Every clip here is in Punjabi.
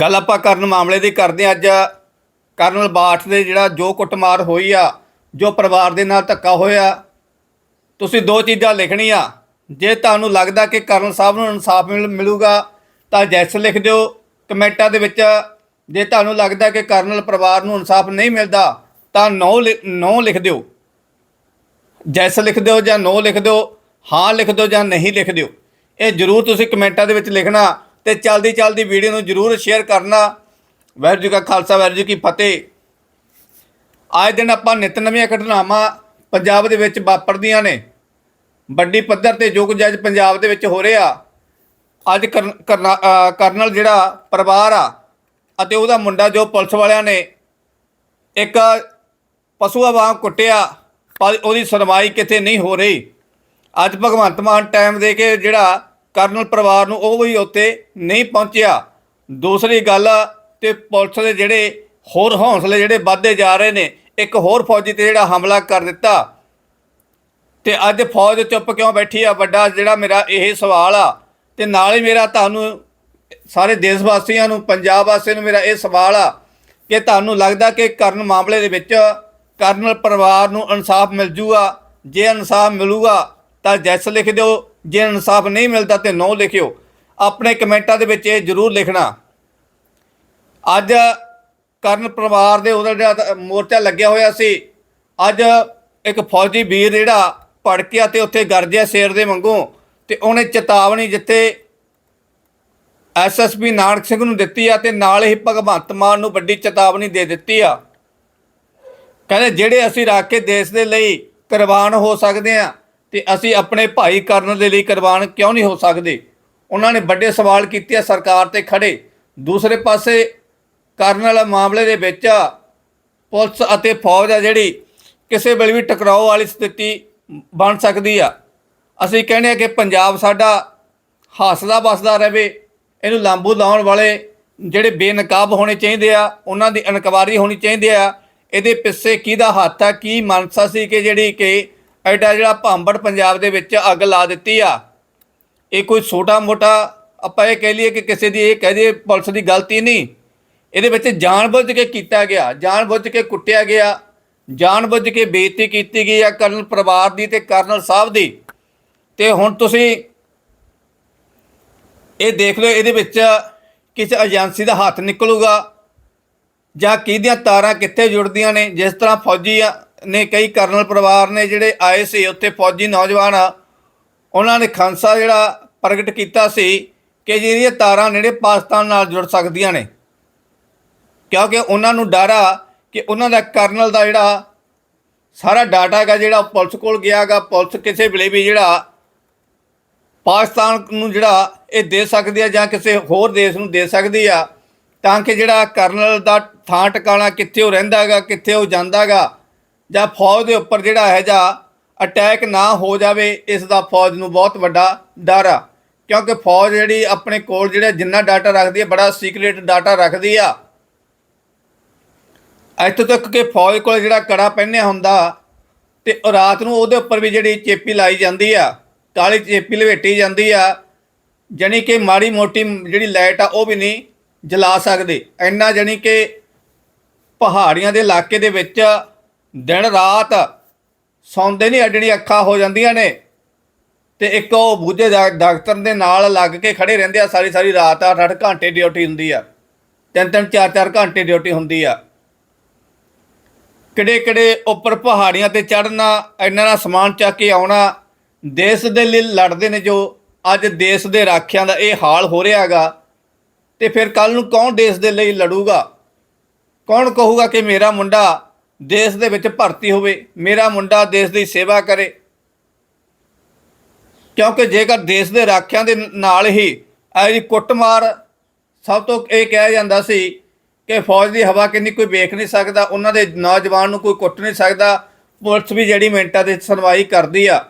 ਗੱਲ ਆਪਾਂ ਕਰਨ ਮਾਮਲੇ ਦੀ ਕਰਦੇ ਹਾਂ ਅੱਜ। ਕਰਨਲ ਬਾਠ ਦੇ ਜਿਹੜਾ ਜੋ ਕੁੱਟਮਾਰ ਹੋਈ ਆ, ਜੋ ਪਰਿਵਾਰ ਦੇ ਨਾਲ ਧੱਕਾ ਹੋਇਆ, ਤੁਸੀਂ ਦੋ ਚੀਜ਼ਾਂ ਲਿਖਣੀਆਂ। ਜੇ ਤੁਹਾਨੂੰ ਲੱਗਦਾ ਕਿ ਕਰਨਲ ਸਾਹਿਬ ਨੂੰ ਇਨਸਾਫ ਮਿਲ- ਮਿਲੂਗਾ, ਤਾਂ ਜੈਸ ਲਿਖ ਦਿਓ ਕਮੈਂਟਾਂ ਦੇ ਵਿੱਚ। ਜੇ ਤੁਹਾਨੂੰ ਲੱਗਦਾ ਕਿ ਕਰਨਲ ਪਰਿਵਾਰ ਨੂੰ ਇਨਸਾਫ ਨਹੀਂ ਮਿਲਦਾ, ਤਾਂ ਨੋ ਨੋ ਲਿਖ ਦਿਓ। ਜੈਸ ਲਿਖ ਦਿਓ ਜਾਂ ਨੋ ਲਿਖ ਦਿਓ, ਹਾਂ ਲਿਖ ਦਿਓ ਜਾਂ ਨਹੀਂ ਲਿਖ ਦਿਓ। ਇਹ ਜਰੂਰ ਤੁਸੀਂ ਕਮੈਂਟਾਂ ਦੇ ਵਿੱਚ ਲਿਖਣਾ। ਤੇ ਚਲਦੀ ਚਲਦੀ ਵੀਡੀਓ ਨੂੰ ਜਰੂਰ ਸ਼ੇਅਰ ਕਰਨਾ। ਵਾਹਿਗੁਰੂ ਜੀ ਕਾ ਖਾਲਸਾ, ਵਾਹਿਗੁਰੂ ਜੀ ਕੀ ਫਤਿਹ। ਅੱਜ ਦਿਨ ਆਪਾਂ ਨਿਤ ਨਵੀਆਂ ਘਟਨਾਵਾਂ ਪੰਜਾਬ ਦੇ ਵਿੱਚ ਵਾਪਰਦੀਆਂ ਨੇ। ਵੱਡੀ ਪੱਧਰ ਤੇ ਜੋ ਕੁਝ ਅੱਜ ਪੰਜਾਬ ਦੇ ਵਿੱਚ ਹੋ ਰਿਹਾ। ਅੱਜ ਕਰਨਲ ਜਿਹੜਾ ਪਰਿਵਾਰ ਆ ਅਤੇ ਉਹਦਾ ਮੁੰਡਾ ਜੋ ਪੁਲਿਸ ਵਾਲਿਆਂ ਨੇ ਇੱਕ ਪਸ਼ੂਆ ਵਾਂਗ ਕੁੱਟਿਆ, ਪਰ ਉਹਦੀ ਸੁਣਵਾਈ ਕਿਤੇ ਨਹੀਂ ਹੋ ਰਹੀ। ਅੱਜ ਭਗਵੰਤ ਮਾਨ ਟਾਈਮ ਦੇ ਕੇ ਜਿਹੜਾ ਕਰਨਲ ਪਰਿਵਾਰ ਨੂੰ ਉਹ ਵੀ ਉੱਤੇ ਨਹੀਂ ਪਹੁੰਚਿਆ। ਦੂਸਰੀ ਗੱਲ ਤੇ ਪੁਲਿਸ ਦੇ ਜਿਹੜੇ ਹੋਰ ਹੌਸਲੇ ਜਿਹੜੇ ਵੱਧਦੇ ਜਾ ਰਹੇ ਨੇ, ਇੱਕ ਹੋਰ ਫੌਜੀ ਤੇ ਜਿਹੜਾ ਹਮਲਾ ਕਰ ਦਿੱਤਾ। ਤੇ ਅੱਜ ਫੌਜ ਚੁੱਪ ਕਿਉਂ ਬੈਠੀ ਆ? ਵੱਡਾ ਜਿਹੜਾ ਮੇਰਾ ਇਹ ਸਵਾਲ ਆ, ਤੇ ਨਾਲ ਹੀ ਮੇਰਾ ਤੁਹਾਨੂੰ ਸਾਰੇ ਦੇਸ਼ ਵਾਸੀਆਂ ਨੂੰ, ਪੰਜਾਬ ਵਾਸੀਆਂ ਨੂੰ ਮੇਰਾ ਇਹ ਸਵਾਲ ਆ ਕਿ ਤੁਹਾਨੂੰ ਲੱਗਦਾ ਕਿ ਕਰਨ ਮਾਮਲੇ ਦੇ ਵਿੱਚ ਕਰਨਲ ਪਰਿਵਾਰ ਨੂੰ ਇਨਸਾਫ ਮਿਲ ਜੂਗਾ? ਜੇ ਇਨਸਾਫ ਮਿਲੂਗਾ, ਤਾਂ ਜੈਸ ਲਿਖ ਦਿਓ। ਜੇ ਇਨਸਾਫ ਨਹੀਂ ਮਿਲਦਾ ਤੇ ਨੋ ਲਿਖਿਓ। ਆਪਣੇ ਕਮੈਂਟਾਂ ਦੇ ਵਿੱਚ ਇਹ ਜ਼ਰੂਰ ਲਿਖਣਾ। ਅੱਜ ਕਰਨ ਪਰਿਵਾਰ ਦੇ ਉਹਦਾ ਜਿਹੜਾ ਮੋਰਚਾ ਲੱਗਿਆ ਹੋਇਆ ਸੀ, ਅੱਜ ਇੱਕ ਫੌਜੀ ਵੀਰ ਜਿਹੜਾ ਭੜਕਿਆ ਕੇ ਤੇ ਉੱਥੇ ਗਰਜਿਆ ਸ਼ੇਰ ਦੇ ਵਾਂਗੂ ਤੇ ਉਹਨੇ ਚੇਤਾਵਨੀ ਜਿੱਥੇ ਐਸਐਸਪੀ ਨਾਨਕ ਸਿੰਘ ਨੂੰ ਦਿੱਤੀ ਆ ਤੇ ਨਾਲ ਹੀ ਭਗਵੰਤ ਮਾਨ ਨੂੰ ਵੱਡੀ ਚੇਤਾਵਨੀ ਦੇ ਦਿੱਤੀ ਆ। ਕਹਿੰਦੇ ਜਿਹੜੇ ਅਸੀਂ ਰੱਖ ਕੇ ਦੇਸ਼ ਦੇ ਲਈ ਕੁਰਬਾਨ ਹੋ ਸਕਦੇ ਆ ਤੇ ਅਸੀਂ ਆਪਣੇ ਭਾਈ ਕਰਨ ਦੇ ਲਈ ਕੁਰਬਾਨ ਕਿਉਂ ਨਹੀਂ ਹੋ ਸਕਦੇ? ਉਹਨਾਂ ਨੇ ਵੱਡੇ ਸਵਾਲ ਕੀਤੇ ਆ, ਸਰਕਾਰ ਤੇ ਖੜੇ। ਦੂਸਰੇ ਪਾਸੇ ਕਰਨ ਵਾਲਾ ਮਾਮਲੇ ਦੇ ਵਿੱਚ ਪੁਲਿਸ ਅਤੇ ਫੌਜ ਆ ਜਿਹੜੀ ਕਿਸੇ ਵੇਲੇ ਵੀ ਟਕਰਾਓ ਵਾਲੀ ਸਥਿਤੀ ਬਣ ਸਕਦੀ ਆ। ਅਸੀਂ ਕਹਿੰਦੇ ਆ ਕਿ ਪੰਜਾਬ ਸਾਡਾ ਹਾਸਦਾ ਬਸਦਾ ਰਹੇ, ਇਹਨੂੰ ਲਾਂਬੂ ਲਾਉਣ ਵਾਲੇ ਜਿਹੜੇ ਬੇਨਕਾਬ ਹੋਣੇ ਚਾਹੀਦੇ ਆ, ਉਹਨਾਂ ਦੀ ਇਨਕੁਆਰੀ ਹੋਣੀ ਚਾਹੀਦੀ ਆ। ਇਹਦੇ ਪਿੱਛੇ ਕਿਹਦਾ ਹੱਥ ਆ, ਕੀ ਮਨਸਾ ਸੀ ਕਿ ਜਿਹੜੀ ਕਿ ਐਡਾ ਜਿਹੜਾ ਭਾਂਬੜ ਪੰਜਾਬ ਦੇ ਵਿੱਚ ਅੱਗ ਲਾ ਦਿੱਤੀ ਆ, ਇਹ ਕੋਈ ਛੋਟਾ ਮੋਟਾ ਆਪਾਂ ਇਹ ਕਹਿ ਲਈਏ ਕਿ ਕਿਸੇ ਦੀ ਇਹ ਕਹਿ ਦਈਏ ਪੁਲਿਸ ਦੀ ਗਲਤੀ ਨਹੀਂ। ਇਹਦੇ ਵਿੱਚ ਜਾਣਬੁੱਝ ਕੇ ਕੀਤਾ ਗਿਆ, ਜਾਣਬੁੱਝ ਕੇ ਕੁੱਟਿਆ ਗਿਆ, ਜਾਣਬੁੱਝ ਕੇ ਬੇਇੱਜ਼ਤੀ ਕੀਤੀ ਗਈ ਆ ਕਰਨਲ ਪਰਿਵਾਰ ਦੀ ਤੇ ਕਰਨਲ ਸਾਹਿਬ ਦੀ। ਤੇ ਹੁਣ ਤੁਸੀਂ ਇਹ ਦੇਖ ਲਓ ਇਹਦੇ ਵਿੱਚ ਕਿਸੇ ਏਜੰਸੀ ਦਾ ਹੱਥ ਨਿਕਲੂਗਾ ਜਾਂ ਕਿਹਦੀਆਂ ਤਾਰਾਂ ਕਿੱਥੇ ਜੁੜਦੀਆਂ ਨੇ, ਜਿਸ ਤਰ੍ਹਾਂ ਫੌਜੀ ਆ- ਨੇ ਕਈ ਕਰਨਲ ਪਰਿਵਾਰ ਨੇ ਜਿਹੜੇ ਆਏ ਸੀ, ਉੱਥੇ ਫੌਜੀ ਨੌਜਵਾਨ ਉਹਨਾਂ ਨੇ ਖਾਂਸਾ ਜਿਹੜਾ ਪ੍ਰਗਟ ਕੀਤਾ ਸੀ ਕਿ ਜਿਹੜੀਆਂ ਤਾਰਾਂ ਨੇੜੇ ਪਾਕਿਸਤਾਨ ਨਾਲ ਜੁੜ ਸਕਦੀਆਂ ਨੇ। ਕਿਉਂਕਿ ਉਹਨਾਂ ਨੂੰ ਡਰ ਆ ਕਿ ਉਹਨਾਂ ਦਾ ਕਰਨਲ ਦਾ ਜਿਹੜਾ ਸਾਰਾ ਡਾਟਾ ਹੈਗਾ, ਜਿਹੜਾ ਪੁਲਿਸ ਕੋਲ ਗਿਆਗਾ ਪੁਲਿਸ ਕਿਸੇ ਵੇਲੇ ਵੀ ਜਿਹੜਾ ਪਾਕਿਸਤਾਨ ਨੂੰ ਜਿਹੜਾ ਇਹ ਦੇ ਸਕਦੀ ਆ ਜਾਂ ਕਿਸੇ ਹੋਰ ਦੇਸ਼ ਨੂੰ ਦੇ ਸਕਦੀ ਆ, ਤਾਂ ਕਿ ਜਿਹੜਾ ਕਰਨਲ ਦਾ ਥਾਂ ਟਿਕਾਣਾ ਕਿੱਥੇ ਉਹ ਰਹਿੰਦਾਗਾ ਕਿੱਥੇ ਉਹ ਜਾਂਦਾਗਾ ਜਾਂ ਫੌਜ ਦੇ ਉੱਪਰ ਜਿਹੜਾ ਹੈ ਜਾਂ ਅਟੈਕ ਨਾ ਹੋ ਜਾਵੇ, ਇਸ ਦਾ ਫੌਜ ਨੂੰ ਬਹੁਤ ਵੱਡਾ ਡਰ ਆ। ਕਿਉਂਕਿ ਫੌਜ ਜਿਹੜੀ ਆਪਣੇ ਕੋਲ ਜਿਹੜਾ ਜਿੰਨਾ ਡਾਟਾ ਰੱਖਦੀ ਹੈ ਬੜਾ ਸੀਕ੍ਰੀਟ ਡਾਟਾ ਰੱਖਦੀ ਆ। ਇੱਥੋਂ ਤੱਕ ਕਿ ਫੌਜ ਕੋਲ ਜਿਹੜਾ ਕੜਾ ਪਹਿਨਿਆ ਹੁੰਦਾ ਤੇ ਰਾਤ ਨੂੰ ਉਹਦੇ ਉੱਪਰ ਵੀ ਜਿਹੜੀ ਚੇਪੀ ਲਾਈ ਜਾਂਦੀ ਆ, ਕਾਲੀ ਚੇਪੀ ਲਵੇਟੀ ਜਾਂਦੀ ਆ, ਜਾਣੀ ਕਿ ਮਾੜੀ ਮੋਟੀ ਜਿਹੜੀ ਲਾਈਟ ਆ, ਉਹ ਵੀ ਨਹੀਂ ਜਲਾ ਸਕਦੇ। ਇੰਨਾ ਜਾਣੀ ਕਿ ਪਹਾੜੀਆਂ ਦੇ ਇਲਾਕੇ ਦੇ ਵਿੱਚ ਦਿਨ ਰਾਤ ਸੌਂਦੇ ਨਹੀਂ ਅਡਣੀ ਅੱਖਾਂ ਹੋ ਜਾਂਦੀਆਂ ਨੇ। ਤੇ ਇੱਕ ਉਹ ਬੂਝੇ ਡਾ- ਡਾਕਟਰ ਦੇ ਨਾਲ ਲੱਗ ਕੇ ਖੜੇ ਰਹਿੰਦੇ ਆ, ਸਾਰੀ ਸਾਰੀ ਰਾਤ 8-8 ਘੰਟੇ ਡਿਊਟੀ ਹੁੰਦੀ ਆ। ਤਿੰਨ ਤਿੰਨ, ਚਾਰ ਚਾਰ ਘੰਟੇ ਡਿਊਟੀ ਹੁੰਦੀ ਆ। ਕਿਹੜੇ ਕਿਹੜੇ ਉੱਪਰ ਪਹਾੜੀਆਂ ਤੇ ਚੜਨਾ ਇੰਨਾ ਨਾ ਸਮਾਨ ਚੱਕ ਕੇ ਆਉਣਾ, ਦੇਸ਼ ਦੇ ਲਈ ਲੜਦੇ ਨੇ ਜੋ ਅੱਜ ਦੇਸ਼ ਦੇ ਰਾਖਿਆਂ ਦਾ ਇਹ ਹਾਲ ਹੋ ਰਿਹਾ ਹੈਗਾ। ਤੇ ਫਿਰ ਕੱਲ ਨੂੰ ਕੌਣ ਦੇਸ਼ ਦੇ ਲਈ ਲੜੂਗਾ? ਕੌਣ ਕਹੂਗਾ ਕਿ ਮੇਰਾ ਮੁੰਡਾ ਦੇਸ਼ ਦੇ ਵਿੱਚ ਭਰਤੀ ਹੋਵੇ, ਮੇਰਾ ਮੁੰਡਾ ਦੇਸ਼ ਦੀ ਸੇਵਾ ਕਰੇ। ਕਿਉਂਕਿ ਜੇਕਰ ਦੇਸ਼ ਦੇ ਰਾਖਿਆਂ ਦੇ ਨਾਲ ਹੀ ਇਹ ਕੁੱਟਮਾਰ ਸਭ ਤੋਂ ਇਹ ਕਿਹਾ ਜਾਂਦਾ ਸੀ ਕਿ ਫੌਜ ਦੀ ਹਵਾ ਕਿੰਨੀ ਕੋਈ ਵੇਖ ਨਹੀਂ ਸਕਦਾ, ਉਹਨਾਂ ਦੇ ਨੌਜਵਾਨ ਨੂੰ ਕੋਈ ਕੁੱਟ ਨਹੀਂ ਸਕਦਾ, ਪੁਲਿਸ ਵੀ ਜਿਹੜੀ ਮਿੰਟਾਂ ਦੇ ਸੁਣਵਾਈ ਕਰਦੀ ਆ।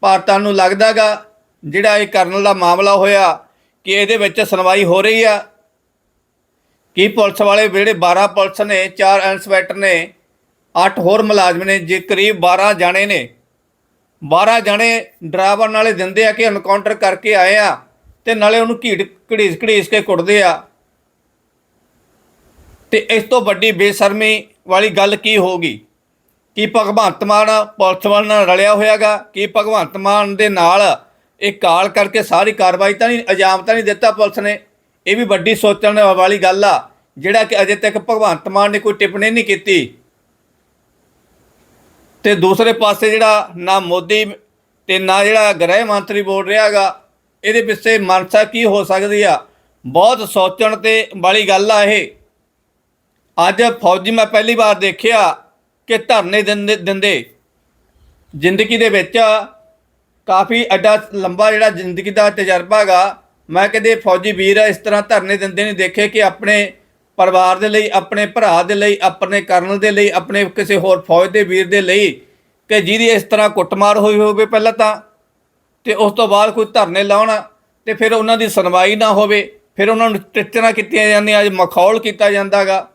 ਪਰ ਤੁਹਾਨੂੰ ਲੱਗਦਾਗਾ ਜਿਹੜਾ ਇਹ ਕਰਨ ਦਾ ਮਾਮਲਾ ਹੋਇਆ ਕਿ ਇਹਦੇ ਵਿੱਚ ਸੁਣਵਾਈ ਹੋ ਰਹੀ ਆ। ਕੀ ਪੁਲਿਸ ਵਾਲੇ ਜਿਹੜੇ 12 ਪੁਲਿਸ ਨੇ 4 ਇੰਸਪੈਕਟਰ ਨੇ 8 ਹੋਰ ਮੁਲਾਜ਼ਮ ਨੇ, ਜੇ ਕਰੀਬ 12 ਜਾਣੇ ਨੇ 12 ਜਾਣੇ ਡਰਾਈਵਰ ਨਾਲੇ ਦਿੰਦੇ ਆ ਕਿ ਐਨਕਾਊਂਟਰ ਕਰਕੇ ਆਏ ਆ ਤੇ ਨਾਲੇ ਉਹਨੂੰ ਘੀੜ, ਘੜੀਸ ਘੜੀਸ ਕੇ ਕੁੱਟਦੇ ਆ। ਤੇ ਇਸ ਤੋਂ ਵੱਡੀ ਬੇਸ਼ਰਮੀ ਵਾਲੀ ਗੱਲ ਕੀ ਹੋਊਗੀ? ਕੀ ਭਗਵੰਤ ਮਾਨ ਪੁਲਿਸ ਵਾਲ ਨਾਲ ਰਲਿਆ ਹੋਇਆਗਾ? ਕੀ ਭਗਵੰਤ ਮਾਨ ਦੇ ਨਾਲ ਇਹ ਕਾਲ ਕਰਕੇ ਸਾਰੀ ਕਾਰਵਾਈ ਤਾਂ ਨਹੀਂ, ਅੰਜਾਮ ਤਾਂ ਨਹੀਂ ਦਿੱਤਾ ਪੁਲਿਸ ਨੇ? ਇਹ ਵੀ ਵੱਡੀ ਸੋਚਣ ਵਾਲੀ ਗੱਲ ਆ, ਜਿਹੜਾ ਕਿ ਅਜੇ ਤੱਕ ਭਗਵੰਤ ਮਾਨ ਨੇ ਕੋਈ ਟਿੱਪਣੀ ਨਹੀਂ ਕੀਤੀ। ਤੇ ਦੂਸਰੇ ਪਾਸੇ ਜਿਹੜਾ ਨਾ ਮੋਦੀ ਤੇ ਨਾ ਜਿਹੜਾ ਗ੍ਰਹਿ ਮੰਤਰੀ ਬੋਲ ਰਿਹਾਗਾ ਇਹਦੇ ਪਿੱਛੇ ਮਨਸਾ ਕੀ ਹੋ ਸਕਦੀ ਆ? ਬਹੁਤ ਸੋਚਣ ਤੇ ਵਾਲੀ ਗੱਲ ਆ ਇਹ। ਅੱਜ ਫੌਜੀ ਮੈਂ ਪਹਿਲੀ ਵਾਰ ਦੇਖਿਆ ਕਿ ਧਰਨੇ ਦਿੰਦੇ ਦਿੰਦੇ। ਜ਼ਿੰਦਗੀ ਦੇ ਵਿੱਚ ਕਾਫੀ ਐਡਾ ਲੰਬਾ ਜਿਹੜਾ ਜ਼ਿੰਦਗੀ ਦਾ ਤਜਰਬਾ ਹੈਗਾ ਮੈਂ ਕਦੇ ਫੌਜੀ ਵੀਰ ਇਸ ਤਰ੍ਹਾਂ ਧਰਨੇ ਦਿੰਦੇ ਨਹੀਂ, ਦੇਖੇ ਕਿ ਆਪਣੇ ਪਰਿਵਾਰ ਦੇ ਲਈ, ਆਪਣੇ ਭਰਾ ਦੇ ਲਈ, ਆਪਣੇ ਕਰਨਲ ਦੇ ਲਈ, ਆਪਣੇ ਕਿਸੇ ਹੋਰ ਫੌਜ ਦੇ ਵੀਰ ਦੇ ਲਈ ਕਿ ਜਿਹਦੀ ਇਸ ਤਰ੍ਹਾਂ ਕੁੱਟਮਾਰ ਹੋਈ ਹੋਵੇ ਪਹਿਲਾਂ ਤਾਂ, ਤੇ ਉਸ ਤੋਂ ਬਾਅਦ ਕੋਈ ਧਰਨੇ ਲਾਉਣ ਤੇ ਫਿਰ ਉਹਨਾਂ ਦੀ ਸੁਣਵਾਈ ਨਾ ਹੋਵੇ, ਫਿਰ ਉਹਨਾਂ ਨੂੰ ਟਿੱਚਰਾਂ ਕੀਤੀਆਂ ਜਾਂਦੀਆਂ, ਅੱਜ ਮਖੌਲ ਕੀਤਾ ਜਾਂਦਾਗਾ।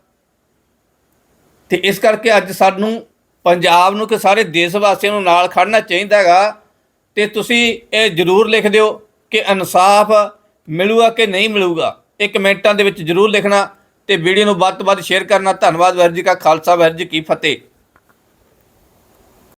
ਤੇ ਇਸ ਕਰਕੇ ਅੱਜ ਸਾਨੂੰ ਪੰਜਾਬ ਨੂੰ ਕਿ ਸਾਰੇ ਦੇਸ਼ ਵਾਸੀਆਂ ਨੂੰ ਨਾਲ ਖੜਨਾ ਚਾਹੀਦਾ ਹੈਗਾ ਤੇ ਤੁਸੀਂ ਇਹ ਜ਼ਰੂਰ ਲਿਖ ਦਿਓ ਕਿ ਇਨਸਾਫ ਮਿਲੂਗਾ ਕਿ ਨਹੀਂ ਮਿਲੂਗਾ, ਇਹ ਕਮੈਂਟਾਂ ਦੇ ਵਿੱਚ ਜ਼ਰੂਰ ਲਿਖਣਾ ਤੇ ਵੀਡੀਓ ਨੂੰ ਵੱਧ ਤੋਂ ਵੱਧ ਸ਼ੇਅਰ ਕਰਨਾ। ਧੰਨਵਾਦ ਵਾਹਿਗੁਰੂ ਜੀ ਕਾ ਖਾਲਸਾ, ਵਾਹਿਗੁਰੂ ਜੀ ਕੀ ਫਤਿਹ।